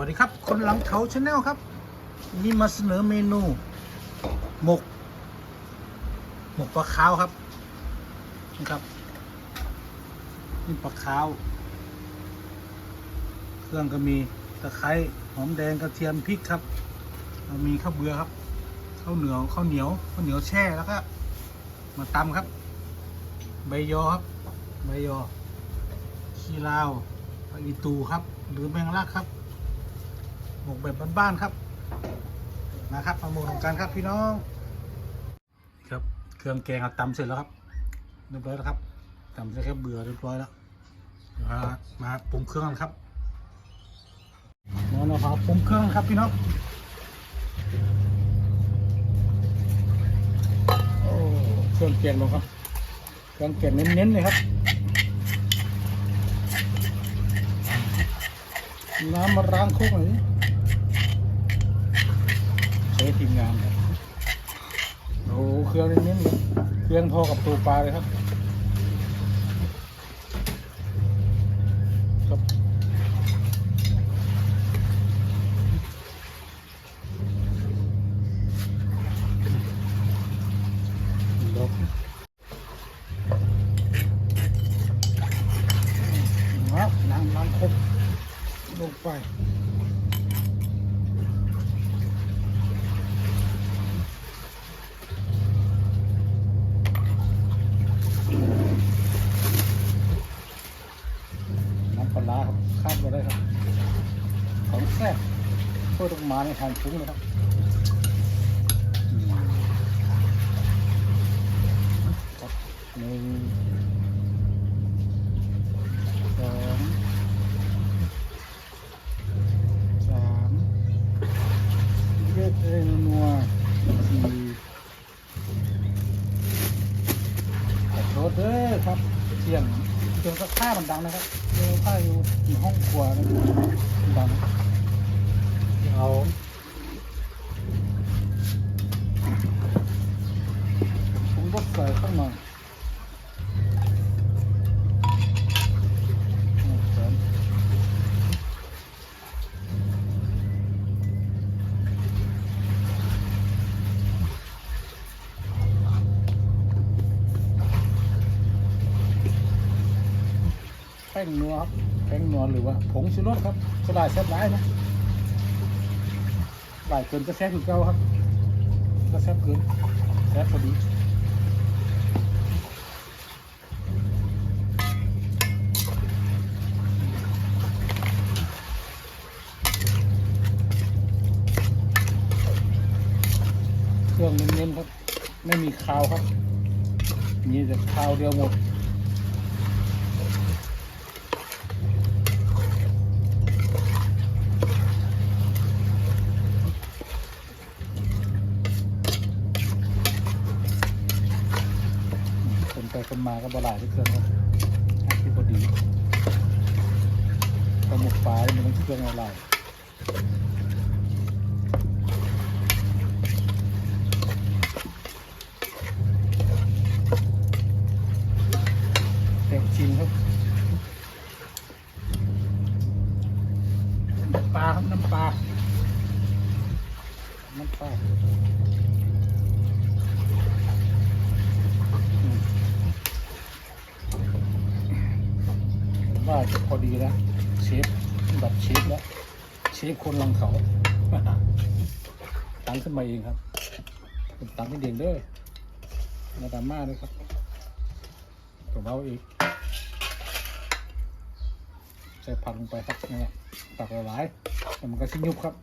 วัสดีครับ คนหลังเถาชาแนลครับ นี่มาเสนอเมนูหมก หมกปลาขาวครับนี่ครับนี่ปลาขาว เครื่องก็มีตะไคร้หอมแดงกระเทียมพริกครับมีข้าวเบือครับข้าวเหนียวข้าวเหนียวข้าวเหนียวแช่แล้วก็ มาตำครับ ใบยอครับ ใบยอขี้ลาวอีตูครับ หรือแมงลักครับ หมกแบบบ้านๆครับนะครับมาหมกของกันครับพี่น้อง ครับเครื่องแกงเราตำเสร็จแล้วครับเรียบร้อยแล้วครับตำเสร็จแค่เบื่อเรียบร้อยแล้วมามาปรุงเครื่องกันครับมาเราหาปรุงเครื่องครับพี่น้องโอ้เครื่องแกงลงครับเครื่องแกงเน้นๆเลยครับน้ำมาล้างคุกหน่อย ใช้ทีมงานครับโอ้โหเครื่องเน้นๆเลยเครื่องพอกับตัวปลาเลยครับครับน้ำล้างคุกลงไป น้ำปลาร้าครับคาดมาได้ครับ ของ แซ่บเพื่อต้องมาในทางฟุ้งนะครับอืมครับหนึ่งสองสามเลือกเองนัวสี่ขอโทษเด้อครับเที่ยงเสียงสักข้ามันดังนะครับเสียงข้าอยู่ในห้องครัวนะมันดัง เอาผมก็ใส่เข้ามาแสนแป้งนัวครับแป้งนัวหรือว่าผงชูรสครับสลายแซ่บร้ายนะ หลายเกินก็แซ่บคือเก่าครับ ก็แซ่บเกินแซ่บพอดีเครื่องเน้นๆครับ ไม่มีคาวครับ มีแต่คาวเดียวหมด ไปคนมาก็บหลายทุกเครื่องครับให้ที่พอดีปลาหมึกปลาเนี่ยมันต้องเครื่องอะไรเต็มจริงครับน้ำปลาครับน้ำปลาน้ำปลาอืม ผม ว่าจะพอดีแล้วเชฟแบบเชฟแล้วเชฟคนลังเขาตั้งขึ้นมาเองครับผมตั้งให้เด่นเด้อมาดาม่าด้วยครับตัวเบาเองใส่ผักลงไปครับนี่แหละตักละลายแต่มันก็ชิ้นยุบครับ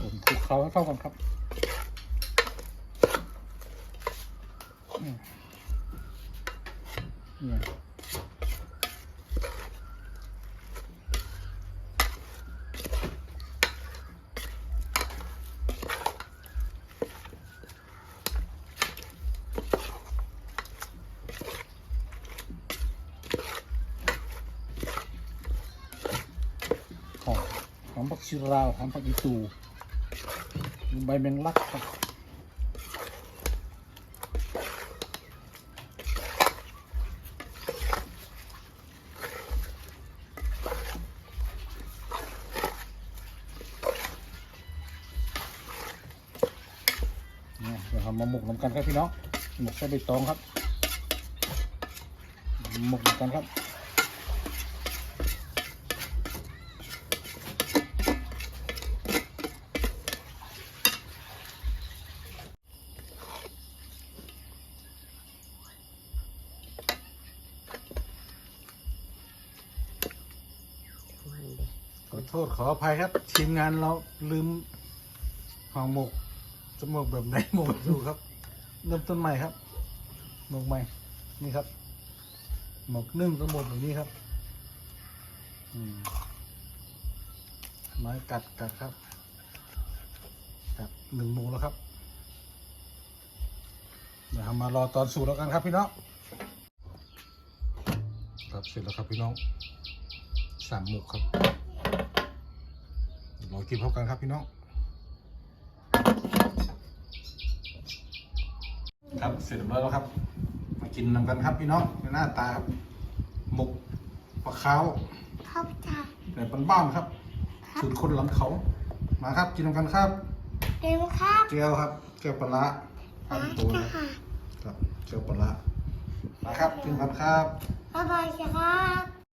ผมคลุก เคล้าให้เข้ากันครับเนี่ยหอมหอมผักชีราวหอมผักอีตู ใบแมงลักครับเนี่ยเดี๋ยวทำมาหมกน้ำกันครับพี่น้องหมกใส่ใบตองครับหมกน้ำกันครับ มันเด็ก ขอ โทษขออภัยครับ ทีมงานเราลืมห่อหมกจะหมกแบบไหนหมกดูครับ เริ่มต้นใหม่ครับ หมกใหม่ นี่ครับ หมกนึ่งก็หมกแบบนี้ครับอืมไม้กัดกัดครับ กัดหนึ่งหมูแล้วครับ เดี๋ยวมารอตอนสูตรแล้วกันครับพี่น้อง ครับเสร็จแล้วครับพี่น้องสามหมกครับ รอกินพร้อมกันครับพี่น้อง ครับเสร็จเรียบร้อยแล้วครับ มากินนำกันครับพี่น้องในหน้าตาครับหมกปลาขาวครับจ้าแบบบ้านๆครับสูตรคนหลังเขา มาครับกินนำกันครับเต็มครับเจียวครับเจียวปลาร้าอันตัวนะค่ะครับเจียวปลาร้ามาครับกินกันครับบ๊ายบายครับ